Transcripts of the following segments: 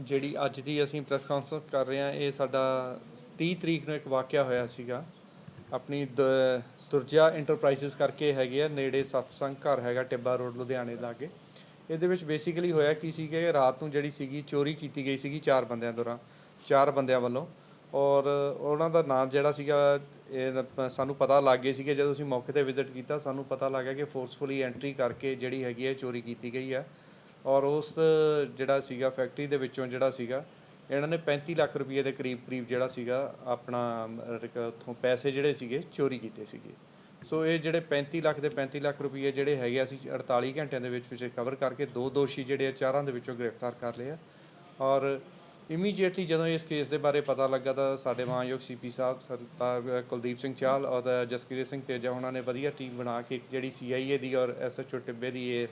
ਜਿਹੜੀ ਅੱਜ ਦੀ ਅਸੀਂ ਪ੍ਰੈਸ ਕਾਨਫਰੰਸ ਕਰ ਰਹੇ ਹਾਂ, ਇਹ ਸਾਡਾ 30 ਤਰੀਕ ਨੂੰ ਇੱਕ ਵਾਕਿਆ ਹੋਇਆ ਸੀਗਾ। ਆਪਣੀ ਦ- ਦੁਰਜਾ ਇੰਟਰਪ੍ਰਾਈਜ਼ਸ ਕਰਕੇ ਹੈਗੇ ਆ, ਨੇੜੇ ਸਤਸੰਗ ਘਰ ਹੈਗਾ ਟਿੱਬਾ ਰੋਡ, ਲੁਧਿਆਣੇ ਲਾਗੇ ਇਹਦੇ ਵਿੱਚ ਬੇਸਿਕਲੀ ਹੋਇਆ ਕੀ ਸੀ ਕਿ ਰਾਤ ਨੂੰ ਜਿਹੜੀ ਸੀਗੀ, ਚੋਰੀ ਕੀਤੀ ਗਈ ਸੀਗੀ ਚਾਰ ਬੰਦਿਆਂ ਦੁਆਰਾ ਚਾਰ ਬੰਦਿਆਂ ਵੱਲੋਂ। ਔਰ ਉਹਨਾਂ ਦਾ ਨਾਮ ਜਿਹੜਾ ਸੀਗਾ, ਇਹ ਨ- ਸਾਨੂੰ ਪਤਾ ਲੱਗ ਗਿਆ ਸੀ ਜਦੋਂ ਅਸੀਂ ਮੌਕੇ ਤੇ ਵਿਜ਼ਿਟ ਕੀਤਾ, ਸਾਨੂੰ ਪਤਾ ਲੱਗਾ ਕਿ ਫੋਰਸਫੁਲੀ ਐਂਟਰੀ ਕਰਕੇ ਜਿਹੜੀ ਹੈਗੀ ਹੈ ਚੋਰੀ ਕੀਤੀ ਗਈ ਹੈ ਔਰ ਉਸ ਜਿਹੜਾ ਸੀਗਾ ਫੈਕਟਰੀ ਦੇ ਵਿੱਚੋਂ ਜਿਹੜਾ ਸੀਗਾ ਇਹਨਾਂ ਨੇ 35 ਲੱਖ ਰੁਪਏ ਦੇ ਕਰੀਬ ਕਰੀਬ ਜਿਹੜਾ ਸੀਗਾ ਆਪਣਾ ਅਮ, ਉੱਥੋਂ ਪੈਸੇ ਜਿਹੜੇ ਸੀਗੇ ਚੋਰੀ ਕੀਤੇ ਸੀਗੇ। ਸੋ ਇਹ ਜਿਹੜੇ 35 ਲੱਖ ਦੇ 35 ਲੱਖ ਰੁਪਏ ਜਿਹੜੇ ਹੈਗੇ ਅਸੀਂ 48 ਘੰਟਿਆਂ ਦੇ ਵਿੱਚ ਵਿੱਚ ਕਵਰ ਕਰਕੇ ਦੋ ਦੋਸ਼ੀ ਜਿਹੜੇ ਆ ਚਾਰਾਂ ਦੇ ਵਿੱਚੋਂ ਗ੍ਰਿਫਤਾਰ ਕਰ ਲਏ ਆ। ਔਰ ਇਮੀਡੀਏਟਲੀ ਜਦੋਂ ਇਸ ਕੇਸ ਦੇ ਬਾਰੇ ਪਤਾ ਲੱਗਾ ਤਾਂ ਸਾਡੇ ਮਾਨਯੋਗ ਸੀਪੀ ਸਾਹਿਬ ਸਰਦਾਰ ਕੁਲਦੀਪ ਸਿੰਘ ਚਾਹਲ ਔਰ ਜਸਕੀਰਤ ਸਿੰਘ ਤੇਜਾ ਉਹਨਾਂ ਨੇ ਵਧੀਆ ਟੀਮ ਬਣਾ ਕੇ ਇੱਕ ਜਿਹੜੀ ਸੀਆਈਏ ਦੀ ਔਰ ਐਸਐਚਓ ਟਿੱਬੇ ਦੀ ਇਹ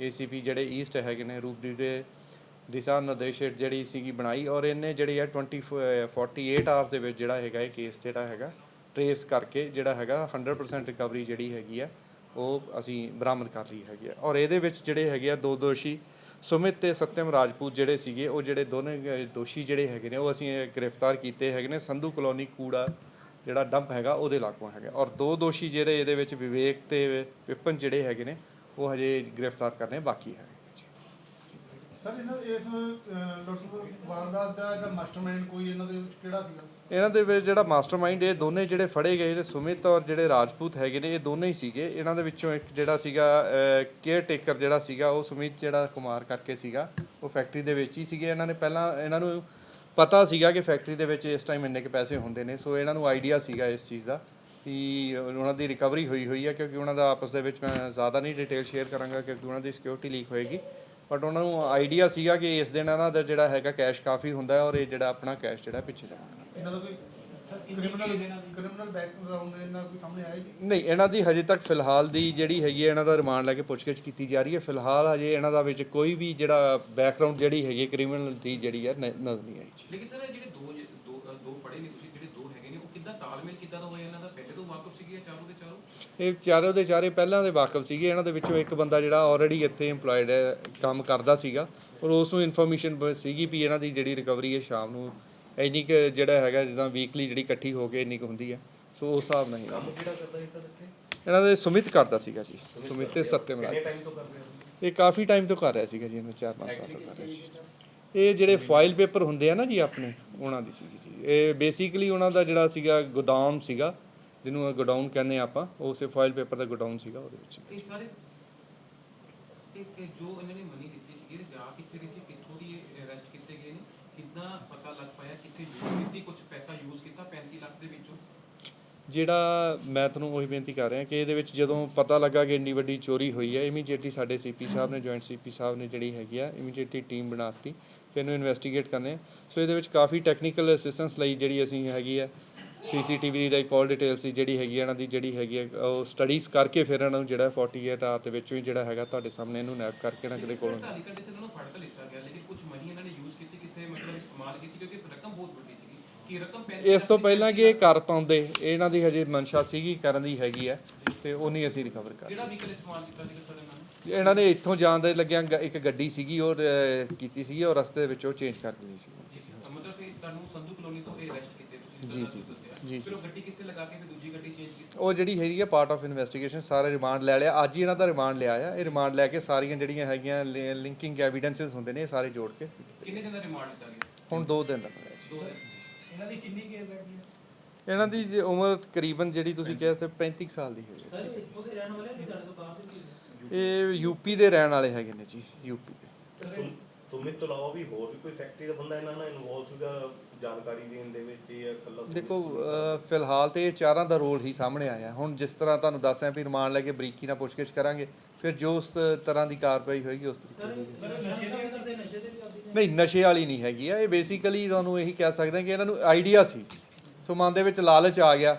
ਏਸੀਪੀ ਜਿਹੜੇ ਈਸਟ ਹੈਗੇ ਨੇ ਰੂਪਦੀਪ ਦੇ ਦਿਸ਼ਾ ਨਿਰਦੇਸ਼ ਜਿਹੜੀ ਸੀਗੀ ਬਣਾਈ ਔਰ ਇਹਨੇ ਜਿਹੜੀ ਹੈ 20 48 ਆਵਰਸ ਦੇ ਵਿੱਚ ਜਿਹੜਾ ਹੈਗਾ ਇਹ ਕੇਸ ਜਿਹੜਾ ਹੈਗਾ ਟਰੇਸ ਕਰਕੇ ਜਿਹੜਾ ਹੈਗਾ 100% ਰਿਕਵਰੀ ਜਿਹੜੀ ਹੈਗੀ ਆ ਉਹ ਅਸੀਂ ਬਰਾਮਦ ਕਰ ਲਈ ਹੈਗੀ ਆ ਔਰ ਇਹਦੇ ਵਿੱਚ ਜਿਹੜੇ ਹੈਗੇ ਆ ਦੋ ਦੋਸ਼ੀ, ਸੁਮਿਤ ਤੇ ਸਤਿਅਮ ਰਾਜਪੂਤ ਜਿਹੜੇ ਸੀਗੇ, ਉਹ ਜਿਹੜੇ ਦੋਨੇ ਦੋਸ਼ੀ ਜਿਹੜੇ ਹੈਗੇ ਨੇ, ਉਹ ਅਸੀਂ ਗ੍ਰਿਫਤਾਰ ਕੀਤੇ ਹੈਗੇ ਨੇ। ਸੰਧੂ ਕਲੋਨੀ ਕੂੜਾ ਜਿਹੜਾ ਡੰਪ ਹੈਗਾ, ਉਹਦੇ ਲਾਗੋਂ ਹੈਗਾ। ਔਰ ਦੋ ਦੋਸ਼ੀ ਜਿਹੜੇ ਇਹਦੇ ਵਿੱਚ ਵਿਵੇਕ ਤੇ ਵਿਪਨ ਜਿਹੜੇ ਹੈਗੇ ਨੇ ਉਹ ਹਜੇ ਗ੍ਰਿਫਤਾਰ ਕਰਨੇ ਬਾਕੀ ਹੈ। ਸਰ ਇਹਨਾਂ ਇਸ ਡਾਕਟਰ ਵਾਰਦਾਤ ਦਾ ਜਿਹੜਾ ਮਾਸਟਰਮਾਈਂਡ ਕੋਈ ਇਹਨਾਂ ਦੇ ਵਿੱਚ ਕਿਹੜਾ ਸੀਗਾ? ਇਹਨਾਂ ਦੇ ਵਿੱਚ ਜਿਹੜਾ ਮਾਸਟਰਮਾਈਂਡ ਇਹ ਦੋਨੇ ਜਿਹੜੇ ਫੜੇ ਗਏ ਜਿਹੜੇ ਸੁਮਿਤ ਔਰ ਜਿਹੜੇ ਰਾਜਪੂਤ ਹੈਗੇ ਨੇ ਇਹ ਦੋਨੇ ਹੀ ਸੀਗੇ। ਇਹਨਾਂ ਦੇ ਵਿੱਚੋਂ ਇੱਕ ਜਿਹੜਾ ਸੀਗਾ ਕੇਅਰ ਟੇਕਰ ਜਿਹੜਾ ਸੀਗਾ ਉਹ ਸੁਮਿਤ ਜਿਹੜਾ ਕੁਮਾਰ ਕਰਕੇ ਸੀਗਾ ਉਹ ਫੈਕਟਰੀ ਦੇ ਵਿੱਚ ਹੀ ਸੀਗੇ। ਇਹਨਾਂ ਨੇ ਪਹਿਲਾਂ ਇਹਨਾਂ ਨੂੰ ਪਤਾ ਸੀਗਾ ਕਿ ਫੈਕਟਰੀ ਦੇ ਵਿੱਚ ਇਸ ਟਾਈਮ ਇੰਨੇ ਕੁ ਪੈਸੇ ਹੁੰਦੇ ਨੇ ਸੋ ਇਹਨਾਂ ਨੂੰ ਆਈਡੀਆ ਸੀਗਾ ਇਸ ਚੀਜ਼ ਦਾ। ਕਿ ਉਹਨਾਂ ਦੀ ਰਿਕਵਰੀ ਹੋਈ ਹੋਈ ਹੈ ਕਿਉਂਕਿ ਉਹਨਾਂ ਦਾ ਆਪਸ ਦੇ ਵਿੱਚ ਮੈਂ ਜ਼ਿਆਦਾ ਨਹੀਂ ਡਿਟੇਲ ਸ਼ੇਅਰ ਕਰਾਂਗਾ ਕਿਉਂਕਿ ਉਹਨਾਂ ਦੀ ਸਿਕਿਉਰਿਟੀ ਲੀਕ ਹੋਏਗੀ। ਬਟ ਉਹਨਾਂ ਨੂੰ ਆਈਡੀਆ ਸੀਗਾ ਕਿ ਇਸ ਦਿਨ ਇਹਨਾਂ ਦਾ ਜਿਹੜਾ ਹੈਗਾ ਕੈਸ਼ ਕਾਫੀ ਹੁੰਦਾ ਹੈ ਔਰ ਇਹ ਜਿਹੜਾ ਆਪਣਾ ਕੈਸ਼ ਜਿਹੜਾ ਪਿੱਛੇ ਜਾਣਾ। ਇਹਨਾਂ ਦਾ ਕੋਈ ਕ੍ਰਿਮੀਨਲ ਕ੍ਰਿਮੀਨਲ ਬੈਕਗ੍ਰਾਉਂਡ ਇਹਨਾਂ ਕੋਈ ਸਾਹਮਣੇ ਆਇਆ ਜੀ ਨਹੀਂ? ਇਹਨਾਂ ਦੀ ਹਜੇ ਤੱਕ ਫਿਲਹਾਲ ਦੀ ਜਿਹੜੀ ਹੈਗੀ ਹੈ ਇਹਨਾਂ ਦਾ ਰਿਮਾਂਡ ਲੈ ਕੇ ਪੁੱਛਗਿੱਛ ਕੀਤੀ ਜਾ ਰਹੀ ਹੈ। ਫਿਲਹਾਲ ਹਜੇ ਇਹਨਾਂ ਦਾ ਵਿੱਚ ਕੋਈ ਵੀ ਜਿਹੜਾ ਬੈਕਗ੍ਰਾਉਂਡ ਜਿਹੜੀ ਹੈਗੀ ਕ੍ਰਿਮੀਨਲ ਦੀ ਜਿਹੜੀ ਹੈ ਨ- ਨਜ਼ਰ ਨਹੀਂ ਆਈ ਜੀ। ਲੇਕਿਨ ਸਰ ਇਹ ਜਿਹੜੇ ਦੋ ਜ- ਦੋ ਅ, ਦੋ ਫੜੇ ਨੇ ਤੁਸੀਂ ਜਿਹੜੇ ਦੋ ਹੈਗੇ ਨੇ ਉਹ ਕਿੱਦਾਂ ਤਾਲਮੇਲ ਕਿੱਦਾਂ ਦਾ ਹੋਇਆ? ਇਹਨਾਂ ਦਾ ਪਹਿਲੇ ਤੋਂ ਵਾਕਫ ਸੀਗੇ ਇਹ ਚਾਰੋਂ ਦੇ ਚਾਰੋਂ? ਇਹ ਚਾਰੋਂ ਦੇ ਚਾਰੇ ਪਹਿਲਾਂ ਦੇ ਵਾਕਫ ਸੀਗੇ। ਇਹਨਾਂ ਦੇ ਵਿੱਚੋਂ ਇੱਕ ਬੰਦਾ ਜਿਹੜਾ ਆਲਰੇਡੀ ਇੱਥੇ EMPLOYED ਹੈ ਕੰਮ ਕਰਦਾ ਸੀਗਾ। ਔਰ ਉਸ ਨੂੰ ਇਨਫੋਰਮੇਸ਼ਨ ਸੀਗੀ ਵੀ ਇਹਨਾਂ ਦੀ ਜਿਹੜੀ ਰਿਕਵਰੀ ਹੈ ਸ਼ਾਮ ਨੂੰ ਇੰਨੀ ਕੁ ਜਿਹੜਾ ਹੈਗਾ ਜਿੱਦਾਂ ਵੀਕਲੀ ਜਿਹੜੀ ਇਕੱਠੀ ਹੋ ਕੇ ਇੰਨੀ ਕੁ ਹੁੰਦੀ ਹੈ ਸੋ ਉਸ ਹਿਸਾਬ ਨਾਲ ਹੀ ਕੰਮ ਕਿਹੜਾ ਕਰਦਾ ਸੀ ਸਰ ਇੱਥੇ? ਇਹਨਾਂ ਦੇ ਸੁਮਿਤ ਕਰਦਾ ਸੀਗਾ ਜੀ। ਸੁਮਿਤ ਤੇ ਸਤਿਅਮ ਰਾਜ ਕਿੰਨੇ ਟਾਈਮ ਤੋਂ ਕਰ ਰਹੇ ਇਹ ਕਾਫੀ ਟਾਈਮ ਤੋਂ ਕਰ ਰਿਹਾ ਸੀਗਾ ਜੀ ਇਹਨੂੰ 4-5 ਸਾਲ ਤੋਂ ਕਰ ਰਿਹਾ ਸੀ। ਇਹ ਜਿਹੜੇ ਫਾਈਲ ਪੇਪਰ ਹੁੰਦੇ ਆ ਨਾ ਜੀ ਆਪਣੇ ਉਹਨਾਂ ਦੀ ਸੀਗੀ ਜੀ। ਇਹ ਬੇਸਿਕਲੀ ਉਹਨਾਂ ਦਾ ਜਿਹੜਾ ਸੀਗਾ ਗੋਦਾਮ ਸੀਗਾ ਜਿਹਨੂੰ ਗੋਡਾਊਨ ਕਹਿੰਦੇ ਆ ਆਪਾਂ ਉਸੇ ਫਾਈਲ ਪੇਪਰ ਦਾ ਗੋਡਾਊਨ ਸੀਗਾ ਉਹਦੇ ਵਿੱਚ। ਇਹ ਸਾਰੇ ਜੋ ਇਹਨਾਂ ਨੇ ਮਨੀ ਦਿੱਤੀ ਸੀਗੀ ਇਹ ਜਾ ਕਿੱਥੇ ਰਹੀ ਸੀ ਕਿੱਥੋਂ ਦੀ ਅਰੈਸਟ ਕੀਤੇ ਗਏ ਨੇ? ਕਿੱਦਾਂ ਪਤਾ ਲੱਗ ਪਾਇਆ ਕਿੱਥੇ ਯੂਜ਼ ਕੀਤੀ ਕੁਝ ਪੈਸਾ ਯੂਜ਼ ਕੀਤਾ 35 ਲੱਖ ਦੇ ਵਿੱਚੋਂ ਜਿਹੜਾ ਮੈਂ ਤੁਹਾਨੂੰ ਉਹੀ ਬੇਨਤੀ ਕਰ ਰਿਹਾ ਕਿ ਇਹਦੇ ਵਿੱਚ ਜਦੋਂ ਪਤਾ ਲੱਗਾ ਕਿ ਇੰਨੀ ਵੱਡੀ ਚੋਰੀ ਹੋਈ ਹੈ ਇਮੀਡੀਏਟਲੀ ਸਾਡੇ ਸੀਪੀ ਸਾਹਿਬ ਨੇ ਜੁਆਇੰਟ ਸੀਪੀ ਸਾਹਿਬ ਨੇ ਜਿਹੜੀ ਹੈਗੀ ਆ ਇਮੀਡੀਏਟਲੀ ਟੀਮ ਬਣਾਤੀ ਫਿਰ ਇਹਨੂੰ ਇਨਵੈਸਟੀਗੇਟ ਕਰਨੇ। ਸੋ ਇਹਦੇ ਵਿੱਚ ਕਾਫੀ ਟੈਕਨੀਕਲ ਅਸਿਸਟੈਂਸ ਲਈ ਜਿਹੜੀ ਅਸੀਂ ਹੈਗੀ ਆ ਸੀਸੀਟੀਵੀ ਦੀ ਕਾਲ ਡਿਟੇਲ ਸੀ ਜਿਹੜੀ ਹੈਗੀ ਆ ਇਹਨਾਂ ਦੀ ਜਿਹੜੀ ਹੈਗੀ ਆ ਉਹ ਸਟੱਡੀਜ਼ ਕਰਕੇ ਫਿਰ ਇਹਨਾਂ ਨੂੰ ਜਿਹੜਾ 48 ਆਰ ਦੇ ਵਿੱਚੋਂ ਹੀ ਜਿਹੜਾ ਹੈਗਾ ਤੁਹਾਡੇ ਸਾਹਮਣੇ ਇਹਨੂੰ ਨੈਪ ਕਰਕੇ ਨਾ ਕਿਤੇ ਕੋਲੋਂ 48 ਘੰਟੇ ਚ ਇਹਨਾਂ ਨੂੰ ਫੜ ਤਾਂ ਲਿੱਤਾ ਗਿਆ ਲੇਕਿਨ ਕੁਝ ਮਨੀ ਇਹਨਾਂ ਨੇ ਯੂਜ਼ ਕੀਤੀ ਕਿੱਥੇ ਮਤਲਬ ਇਸਤੇਮਾਲ ਕੀਤੀ ਕਿਉਂਕਿ ਰਕਮ ਬਹੁਤ ਵੱਡੀ ਸੀਗੀ। ਕੀ ਰਕਮ 35 ਇਸ ਤੋਂ ਪਹਿਲਾਂ ਕਿ ਇਹ ਕਰ ਪਾਉਂਦੇ ਇਹਨਾਂ ਦੀ ਹਜੇ ਮਨਸ਼ਾ ਸੀਗੀ ਕਰਨ ਦੀ ਹੈਗੀ ਆ ਤੇ ਉਹ ਨਹੀਂ ਅਸੀਂ ਰਿਕਵਰ ਕਰ ਕਿਹੜਾ ਵਹੀਕਲ ਇਸਤੇਮਾਲ ਕੀਤਾ ਸੀਗਾ ਸਰ ਇਹਨਾਂ ਨੇ? ਇਹਨਾਂ ਨੇ ਇੱਥੋਂ ਜਾਣ ਦੇ ਲੱਗਿਆ ਗ- ਇੱਕ ਗੱਡੀ ਸੀਗੀ ਉਹ ਕੀਤੀ ਸੀਗੀ ਔਰ ਰਸਤੇ ਵਿੱਚ ਉਹ ਚੇਂਜ ਕਰ ਦਿੱਤੀ ਸੀ। ਜੀ ਮਤਲਬ ਕਿ ਤੁਹਾਨੂੰ ਸੰਧੂ ਕਲੋਨੀ ਤੋਂ ਇਹ ਅਰੈਸਟ ਕੀਤੇ ਤੁਸੀਂ ਜੀ, ਜਿੱਦਾਂ ਜੀ, ਤੁਸੀਂ ਦੱਸਿਆ। ਜੀ, ਫਿਰ ਉਹ ਗੱਡੀ ਕਿੱਥੇ ਲਗਾ ਕੇ ਫਿਰ ਦੂਜੀ ਗੱਡੀ ਚੇਂਜ ਕੀਤੀ? ਉਹ ਜਿਹੜੀ ਹੈਗੀ ਆ ਪਾਰਟ ਆਫ ਇਨਵੈਸਟੀਗੇਸ਼ਨ ਸਾਰਾ ਰਿਮਾਂਡ ਲੈ ਲਿਆ। ਅੱਜ ਹੀ ਇਹਨਾਂ ਦਾ ਰਿਮਾਂਡ ਲਿਆ ਆ। ਇਹ ਰਿਮਾਂਡ ਲੈ ਕੇ ਸਾਰੀਆਂ ਜਿਹੜੀਆਂ ਹੈਗੀਆਂ ਲਿੰਕਿੰਗ ਐਵੀਡੈਂਸਸ ਹੁੰਦੇ ਨੇ ਇਹ ਸਾਰੇ ਜੋੜ ਕੇ ਕਿੰਨੇ ਦਿਨ ਦਾ ਰਿਮਾਂਡ ਲਿੱਤਾ ਗਿਆ? ਹੁਣ 2 ਦਿਨ ਲੱਗਣੇ ਜੀ। ਦੋ ਇਹਨਾਂ ਦੀ ਕਿੰਨੀ ਕੇਸ ਹੈਗੀ ਇਹਨਾਂ ਦੀ ਜੀ ਉਮਰ ਤਕਰੀਬਨ ਜਿਹੜੀ ਤੁਸੀਂ ਕਿਹਾ ਸੀ 35 ਕੁ ਸਾਲ ਦੀ ਹੈ। ਸਰ ਉਹਦੇ ਰਹਿਣ ਵਾਲੇ ਵੀ ਤੁਹਾਡੇ ਤੋਂ ਕਾਫੀ ਇਹ ਯੂਪੀ ਦੇ ਰਹਿਣ ਵਾਲੇ ਹੈਗੇ ਨੇ ਜੀ ਯੂਪੀ ਦੇ। ਤੁਮ ਤੋਂ ਇਲਾਵਾ ਵੀ ਹੋਰ ਵੀ ਕੋਈ ਫੈਕਟਰੀ ਦਾ ਬੰਦਾ ਇਹਨਾਂ ਨਾਲ ਇਨਵੋਲਵ ਸੀਗਾ ਜਾਣਕਾਰੀ ਦੇਣ ਦੇ ਵਿੱਚ ਜਾਂ ਇਕੱਲਾ ਦੇਖੋ ਫਿਲਹਾਲ ਤੇ ਇਹ ਚਾਰਾਂ ਦਾ ਰੋਲ ਹੀ ਸਾਹਮਣੇ ਆਇਆ। ਹੁਣ ਜਿਸ ਤਰ੍ਹਾਂ ਤੁਹਾਨੂੰ ਦੱਸਿਆ ਵੀ ਰਿਮਾਂਡ ਲੈ ਕੇ ਬਰੀਕੀ ਨਾਲ ਪੁੱਛਗਿੱਛ ਕਰਾਂਗੇ ਫਿਰ ਜੋ ਉਸ ਤਰ੍ਹਾਂ ਦੀ ਕਾਰਵਾਈ ਹੋਏਗੀ ਉਸ ਤਰੀਕੇ ਸਰ ਦੀ ਨਹੀਂ ਨਸ਼ੇ ਵਾਲੀ ਨਹੀਂ ਹੈਗੀ ਆ। ਇਹ ਬੇਸਿਕਲੀ ਤੁਹਾਨੂੰ ਇਹੀ ਕਹਿ ਸਕਦੇ ਹਾਂ ਕਿ ਇਹਨਾਂ ਨੂੰ ਆਈਡੀਆ ਸੀ। ਸੋ ਮਨ ਦੇ ਵਿੱਚ ਲਾਲਚ ਆ ਗਿਆ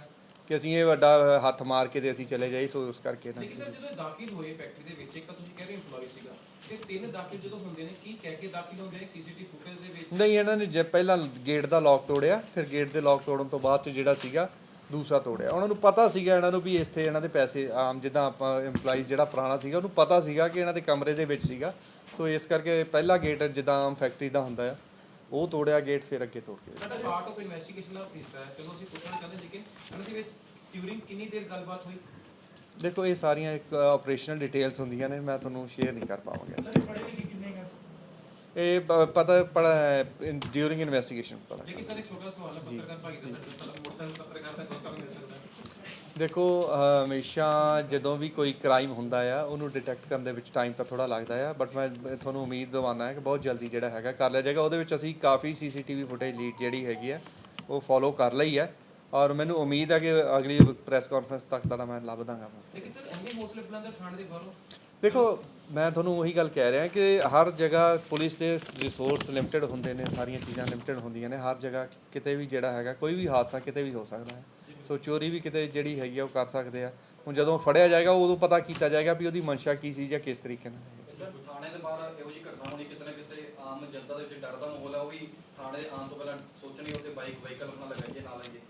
ਕਿ ਅਸੀਂ ਇਹ ਵੱਡਾ ਹੱਥ ਮਾਰ ਕੇ ਤੇ ਅਸੀਂ ਚਲੇ ਜਾਈ ਸੋ ਉਸ ਕਰਕੇ ਨਾ ਲੇਕਿਨ ਸਰ ਜਦੋਂ ਦਾਖਲ ਹੋਏ ਫੈਕਟਰੀ ਦੇ ਵਿੱਚ ਇੱਕ ਤਾਂ ਤੁਸੀਂ ਕਹਿ ਰਹੇ EMPLOYE ਸੀਗਾ। ਤੇ ਤਿੰਨ ਦਾਖਲ ਜਦੋਂ ਹੁੰਦੇ ਨੇ ਕੀ ਕਹਿ ਕੇ ਦਾਖਲ ਹੁੰਦੇ ਨੇ ਸੀਸੀਟੀਵੀ ਫੁਟੇਜ ਦੇ ਵਿੱਚ? ਨਹੀਂ ਇਹਨਾਂ ਨੇ ਜੇ ਪਹਿਲਾਂ ਗੇਟ ਦਾ ਲੌਕ ਤੋੜਿਆ ਫਿਰ ਗੇਟ ਦੇ ਲੌਕ ਤੋੜਨ ਤੋਂ ਬਾਅਦ ਚ ਜਿਹੜਾ ਸੀਗਾ ਦੂਸਰਾ ਤੋੜਿਆ। ਉਹਨਾਂ ਨੂੰ ਪਤਾ ਸੀਗਾ ਇਹਨਾਂ ਨੂੰ ਵੀ ਇੱਥੇ ਇਹਨਾਂ ਦੇ ਪੈਸੇ ਆਮ ਜਿੱਦਾਂ ਆਪਾਂ EMPLOYEES ਜਿਹੜਾ ਪੁਰਾਣਾ ਸੀਗਾ ਉਹਨੂੰ ਪਤਾ ਸੀਗਾ ਕਿ ਇਹਨਾਂ ਦੇ ਕਮਰੇ ਦੇ ਵਿੱਚ ਸੀਗਾ। ਸੋ ਇਸ ਕਰਕੇ ਪਹਿਲਾ ਗੇਟ ਜਿੱਦਾਂ ਆਮ ਫੈਕਟਰੀ ਦਾ ਹੁੰਦਾ ਆ ਉਹ ਤੋੜਿਆ ਗੇਟ ਫਿਰ ਅੱਗੇ ਤੋੜ ਕੇ। ਸਾਡਾ ਪਾਰਟ ਆਫ ਇਨਵੈਸਟੀਗੇਸ਼ਨ ਦਾ ਹਿੱਸਾ ਹੈ। ਚਲੋ ਅਸੀਂ ਪੁੱਛਣਾ ਚਾਹੁੰਦੇ ਸੀ ਕਿ ਉਹਨਾਂ ਦੇ ਵਿੱਚ ਡਿਊਰਿੰਗ ਕਿੰਨੀ ਦੇਰ ਗੱਲਬਾਤ ਹੋਈ? ਦੇਖੋ ਇਹ ਸਾਰੀਆਂ ਇੱਕ ਆਪਰੇਸ਼ਨਲ ਡਿਟੇਲਸ ਹੁੰਦੀਆਂ ਨੇ ਮੈਂ ਤੁਹਾਨੂੰ ਸ਼ੇਅਰ ਨਹੀਂ ਕਰ ਪਾਵਾਂਗਾ। ਇਹ ਪਤਾ ਪੜਾ ਡਿਊਰਿੰਗ ਇਨਵੈਸਟੀਗੇਸ਼ਨ ਪਤਾ ਲੇਕਿਨ ਸਰ ਇੱਕ ਛੋਟਾ ਸਵਾਲ ਹੈ ਪੱਤਰਕਾਰ ਭਾਈ ਦਾ ਮੋਟਰਸਾਈਕਲ ਪੱਤਰਕਾਰ ਦਾ ਕੋਈ ਕੰਮ ਮਿਲ ਸਕਦਾ ਹੈ ਦੇਖੋ ਹਮੇਸ਼ਾ ਜਦੋਂ ਵੀ ਕੋਈ ਕ੍ਰਾਈਮ ਹੁੰਦਾ ਆ ਉਹਨੂੰ ਡਿਟੈਕਟ ਕਰਨ ਦੇ ਵਿੱਚ ਟਾਈਮ ਤਾਂ ਥੋੜਾ ਲੱਗਦਾ ਆ ਬਟ ਮੈਂ ਤੁਹਾਨੂੰ ਉਮੀਦ ਦਿਵਾਨਾ ਹੈ ਕਿ ਬਹੁਤ ਜਲਦੀ ਜਿਹੜਾ ਹੈਗਾ ਕਰ ਲਿਆ ਜਾਏਗਾ। ਉਹਦੇ ਵਿੱਚ ਅਸੀਂ ਕਾਫੀ ਸੀਸੀਟੀਵੀ ਫੁਟੇਜ ਲੀਡ ਜਿਹੜੀ ਹੈਗੀ ਆ ਉਹ ਫੋਲੋ ਕਰ ਲਈ ਹੈ ਔਰ ਮੈਨੂੰ ਉਮੀਦ ਹੈ ਕਿ ਅਗਲੀ ਪ੍ਰੈਸ ਕਾਨਫਰੰਸ ਤੱਕ ਤੁਹਾਡਾ ਮੈਂ ਲੱਭ ਦਾਂਗਾ ਲੇਕਿਨ ਸਰ ਇੰਨੇ ਹੌਸਲੇ ਬੁਲੰਦ ਥਾਣੇ ਦੇ ਬਾਹਰੋਂ? ਦੇਖੋ ਮੈਂ ਤੁਹਾਨੂੰ ਉਹੀ ਗੱਲ ਕਹਿ ਰਿਹਾ ਕਿ ਹਰ ਜਗ੍ਹਾ ਪੁਲਿਸ ਦੇ ਰਿਸੋਰਸ ਲਿਮਟਿਡ ਹੁੰਦੇ ਨੇ ਸਾਰੀਆਂ ਚੀਜ਼ਾਂ ਲਿਮਟਿਡ ਹੁੰਦੀਆਂ ਨੇ। ਹਰ ਜਗ੍ਹਾ ਕਿਤੇ ਵੀ ਜਿਹੜਾ ਹੈਗਾ ਕੋਈ ਵੀ ਹਾਦਸਾ ਕਿਤੇ ਵੀ ਹੋ ਸਕਦਾ ਹੈ। ਸੋ ਚੋਰੀ ਵੀ ਕਿਤੇ ਜਿਹੜੀ ਹੈਗੀ ਆ ਉਹ ਕਰ ਸਕਦੇ ਆ। ਹੁਣ ਜਦੋਂ ਫੜਿਆ ਜਾਏਗਾ ਉਦੋਂ ਪਤਾ ਕੀਤਾ ਜਾਏਗਾ ਵੀ ਉਹਦੀ ਮਨਸ਼ਾ ਕੀ ਸੀ ਜਾਂ ਕਿਸ ਤਰੀਕੇ ਨਾਲ। ਹੈ। ਸਰ ਥਾਣੇ ਦੇ ਬਾਹਰ ਇਹੋ ਜਿਹੀ ਘਟਨਾ ਹੋਣੀ ਕਿਤੇ ਨਾ ਕਿਤੇ ਆਮ ਜਨਤਾ ਦੇ ਵਿੱਚ ਡਰ ਦਾ ਮਾਹੌਲ ਹੈ ਉਹ ਵੀ ਥਾਣੇ ਦੇ ਆਉਣ ਤੋਂ ਪਹਿਲਾਂ ਸੋਚਣੀ ਉੱਥੇ ਬਾਈਕ ਵਾਹੀਕਲ ਆਪਣਾ ਲਗਾਈਏ ਨਾ ਲਈਏ।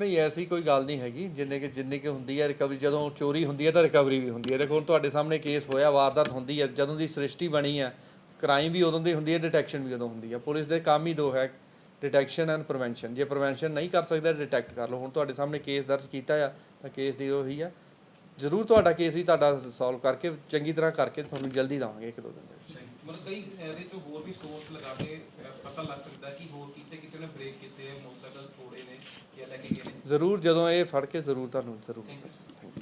ਨਹੀਂ ਐਸੀ ਕੋਈ ਗੱਲ ਨਹੀਂ ਹੈਗੀ ਜਿੰਨੇ ਕਿ ਜਿੰਨੀ ਕਿ ਹੁੰਦੀ ਹੈ ਰਿਕਵਰੀ ਜਦੋਂ ਚੋਰੀ ਹੁੰਦੀ ਹੈ ਤਾਂ ਰਿਕਵਰੀ ਵੀ ਹੁੰਦੀ ਹੈ ਦੇਖੋ ਹੁਣ ਤੁਹਾਡੇ ਸਾਹਮਣੇ ਕੇਸ ਹੋਇਆ ਵਾਰਦਾਤ ਹੁੰਦੀ ਹੈ ਜਦੋਂ ਦੀ ਸ੍ਰਿਸ਼ਟੀ ਬਣੀ ਹੈ ਕ੍ਰਾਈਮ ਵੀ ਉਦੋਂ ਦੀ ਹੁੰਦੀ ਹੈ ਡਿਟੈਕਸ਼ਨ ਵੀ ਉਦੋਂ ਹੁੰਦੀ ਹੈ ਪੁਲਿਸ ਦੇ ਕੰਮ ਹੀ ਦੋ ਹੈ। ਡਿਟੈਕਸ਼ਨ ਐਂਡ ਪ੍ਰੀਵੈਂਸ਼ਨ ਜੇ ਪ੍ਰੀਵੈਂਸ਼ਨ ਨਹੀਂ ਕਰ ਸਕਦਾ ਡਿਟੈਕਟ ਕਰ ਲਓ। ਹੁਣ ਤੁਹਾਡੇ ਸਾਹਮਣੇ ਕੇਸ ਦਰਜ ਕੀਤਾ ਆ ਤਾਂ ਕੇਸ ਦੀ ਉਹੀ ਆ। ਜ਼ਰੂਰ ਤੁਹਾਡਾ ਕੇਸ ਵੀ ਤੁਹਾਡਾ ਸੋਲਵ ਕਰਕੇ ਚੰਗੀ ਤਰ੍ਹਾਂ ਕਰਕੇ ਤੁਹਾਨੂੰ ਜਲਦੀ ਦਵਾਂਗੇ ਇੱਕ ਦੋ ਦਿਨ ਦੇ ਵਿੱਚ। ਮਤਲਬ ਕਈ ਇਹਦੇ ਚੋਂ ਹੋਰ ਵੀ ਸੋਰਸ ਲਗਾ ਕੇ ਪਤਾ ਲੱਗ ਸਕਦਾ ਕਿ ਹੋਰ ਕਿਤੇ ਕਿਤੇ ਨੇ ਬ੍ਰੇਕ ਕੀਤੇ ਹੈ ਮੋਟਰਸਾਈਕਲ ਥੋੜੇ ਨੇ ਜਾਂ ਲੈ ਕੇ ਗਏ ਨੇ। ਜ਼ਰੂਰ ਜਦੋਂ ਇਹ ਫੜ ਕੇ ਜ਼ਰੂਰ ਤੁਹਾਨੂੰ ਜ਼ਰੂਰ। Thank you.